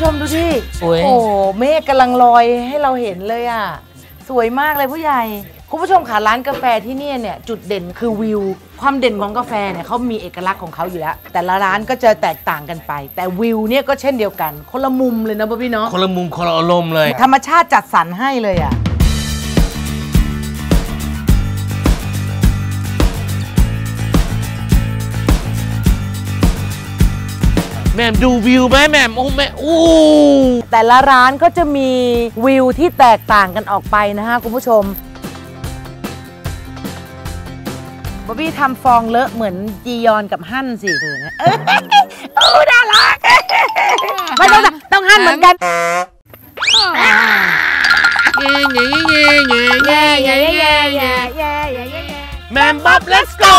ู้ชมดูที่โอ้โหเมฆกำลังลอยให้เราเห็นเลยอะ สวยมากเลยผู้ใหญ่ คุณผู้ชมค่ะร้านกาแฟที่นี่เนี่ยจุดเด่นคือวิว ความเด่นของกาแฟเนี่ยเขามีเอกลักษณ์ของเขาอยู่แล้ว แต่ละร้านก็จะแตกต่างกันไป แต่วิวเนี่ยก็เช่นเดียวกัน คนละมุมเลยนะพี่เนาะคนละมุมคนละอารมณ์เลย ธรรมชาติจัดสรรให้เลยอะ ม่มดูวิวไหมแหม่มโอ้แม่อู้แต่ละร้านก็จะมีวิวที่แตกต่างกันออกไปนะฮะคุณผู้ชมบ๊อบบี้ทำฟองเลอะเหมือนจียอนกับฮั่นสิเออนะเอ้ยโอ้น่ารักไม่ต้องต้องฮั่นเหมือนกันเย่เย่เย่เย่เย่เย่เย่แย่แย่แย่แย่แหม่มบ๊อบ let's go